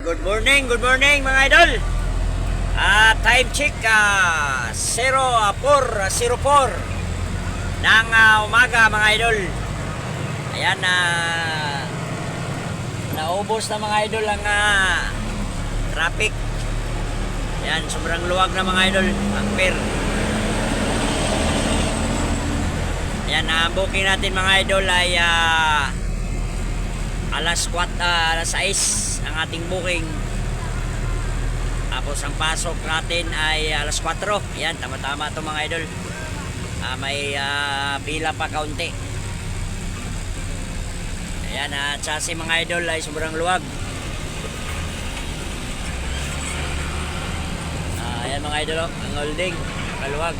Good morning, good morning mga idol. Ah, time check ah 0404 ng ah, umaga mga idol. Ayan na naubos na mga idol ang ah, traffic. Ayan, sobrang luwag na mga idol. Ang pier. Ayan, ang booking natin mga idol ay ah, alas 4, ah, alas 6 ang ating booking. Tapos ang pasok natin ay alas 4. Yan, tama-tama to mga idol. Ah, may ah, pila pa kaunti. Ayan, uh, si mga idol ay sobrang luwag. Ah, ayan mga idol, oh, ang holding, kaluwag.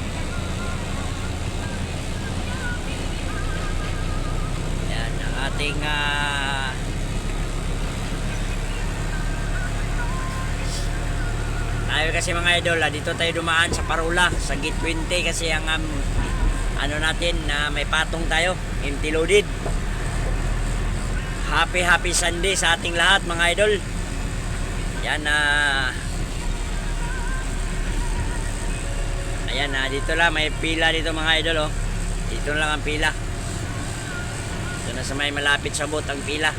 Ating ah, Tayo kasi mga idol, ah, dito tayo dumaan sa Parula, sa Gate 20 kasi ang um, ano natin na may patong tayo, empty loaded. Happy happy Sunday sa ating lahat mga idol. Yan na Ayan na dito lang may pila dito mga idol oh. Dito lang ang pila. Dito na sa may malapit sa bot ang pila.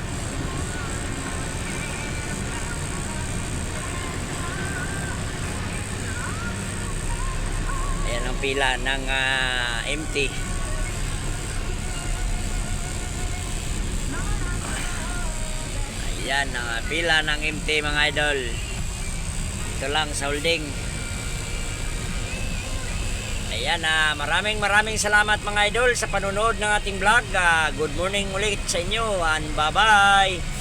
Pila ng ah, empty. Ayan ah, pila ng empty mga idol. Ito lang sa holding. Ayan, ah, maraming maraming salamat mga idol sa panonood ng ating vlog. Ah, good morning ulit sa inyo and bye-bye.